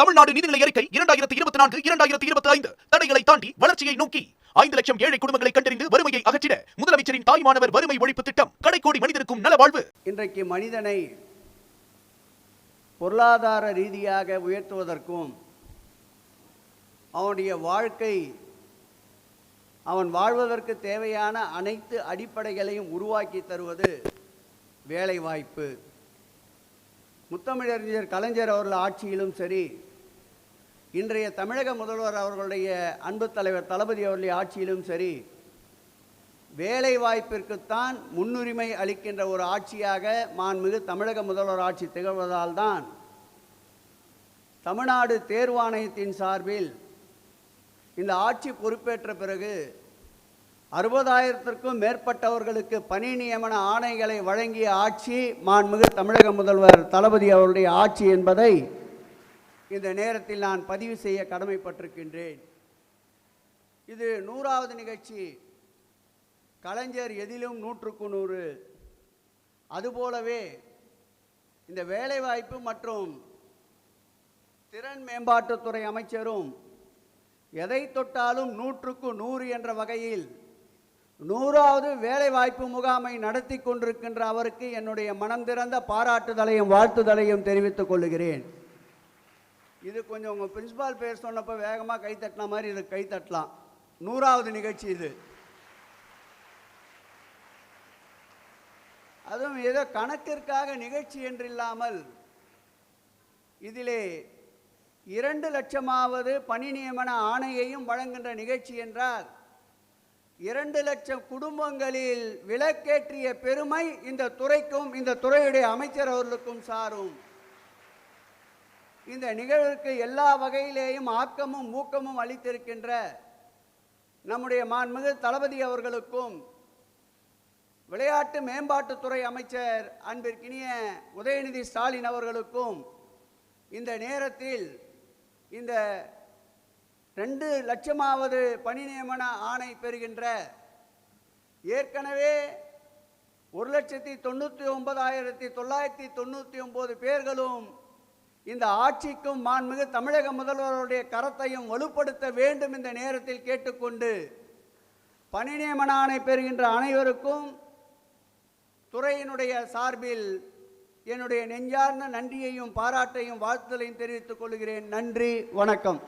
தமிழ்நாடு நிதிநிலை அறிக்கை இரண்டாயிரத்தி இருபத்தி நான்கு இரண்டாயிரத்தி இருபத்தி ஐந்து. தடைகளை தாண்டி வளர்ச்சியை நோக்கி ஐந்து லட்சம் ஏழை குடும்பங்களை கண்டறிந்து வறுமையை அகற்றிட முதலமைச்சரின் தாய்மானவர் வறுமை ஒழிப்பு திட்டம் கடைக்கோடி மனிதருக்கும் நலவாழ்வு. இன்றைக்கு மனிதனை பொருளாதார ரீதியாக உயர்த்துவதற்கும் அவனுடைய வாழ்க்கை அவன் வாழ்வதற்கு தேவையான அனைத்து அடிப்படைகளையும் உருவாக்கி தருவது வேலைவாய்ப்பு. முத்தமிழறிஞர் கலைஞர் அவர்கள் ஆட்சியிலும் சரி இன்றைய தமிழக முதல்வர் அவர்களுடைய அன்பு தலைவர் தளபதி அவர்களுடைய ஆட்சியிலும் சரி வேலை வாய்ப்பிற்குத்தான் முன்னுரிமை அளிக்கின்ற ஒரு ஆட்சியாக மாண்புமிகு தமிழக முதல்வர் ஆட்சி திகழ்வதால் தான் தமிழ்நாடு தேர்வாணையத்தின் சார்பில் இந்த ஆட்சி பொறுப்பேற்ற பிறகு அறுபதாயிரத்திற்கும் மேற்பட்டவர்களுக்கு பணி நியமன ஆணைகளை வழங்கிய ஆட்சி மாண்புமிகு தமிழக முதல்வர் தளபதி அவருடைய ஆட்சி என்பதை இந்த நேரத்தில் நான் பதிவு செய்ய கடமைப்பட்டிருக்கின்றேன். இது நூறாவது நிகழ்ச்சி. கலைஞர் எதிலும் நூற்றுக்கு நூறு. அதுபோலவே இந்த வேலைவாய்ப்பு மற்றும் திறன் மேம்பாட்டுத்துறை அமைச்சரும் எதை தொட்டாலும் நூற்றுக்கு நூறு என்ற வகையில் நூறாவது வேலைவாய்ப்பு முகாமை நடத்தி கொண்டிருக்கின்ற அவருக்கு என்னுடைய மனம் திறந்த பாராட்டுதலையும் வாழ்த்துதலையும் தெரிவித்துக் கொள்கிறேன். இது கொஞ்சம் உங்கள் பிரின்சிபால் பேர் சொன்னப்போ வேகமாக கை தட்டின மாதிரி இது கை தட்டலாம். நூறாவது நிகழ்ச்சி இது. அதுவும் ஏதோ கணக்கிற்காக நிகழ்ச்சி என்றில்லாமல் இதிலே இரண்டு லட்சமாவது பணி நியமன ஆணையையும் வழங்குகின்ற நிகழ்ச்சி என்றால் இரண்டு லட்சம் குடும்பங்களில் விலக்கேற்றிய பெருமை இந்த துறைக்கும் இந்த துறையுடைய அமைச்சர் அவர்களுக்கும் சாரும். இந்த நிகழ்வுக்கு எல்லா வகையிலேயும் ஆக்கமும் ஊக்கமும் அளித்திருக்கின்ற நம்முடைய மாண்புமிகு தளபதி அவர்களுக்கும் விளையாட்டு மேம்பாட்டுத்துறை அமைச்சர் அன்பிற்கினிய உதயநிதி ஸ்டாலின் அவர்களுக்கும் இந்த நேரத்தில் இந்த ரெண்டு லட்சமாவது பணி நியமன ஆணை பெறுகின்ற ஏற்கனவே ஒரு லட்சத்தி தொண்ணூற்றி ஒன்பதாயிரத்தி தொள்ளாயிரத்தி தொண்ணூற்றி ஒம்பது பேர்களும் இந்த ஆட்சிக்கும் மாண்புமிகு தமிழக முதல்வருடைய கரத்தையும் வலுப்படுத்த வேண்டும் இந்த நேரத்தில் கேட்டுக்கொண்டு பணி நியமன ஆணை பெறுகின்ற அனைவருக்கும் துறையினுடைய சார்பில் என்னுடைய நெஞ்சார்ந்த நன்றியையும் பாராட்டையும் வாழ்த்துதலையும் தெரிவித்துக் கொள்கிறேன். நன்றி வணக்கம்.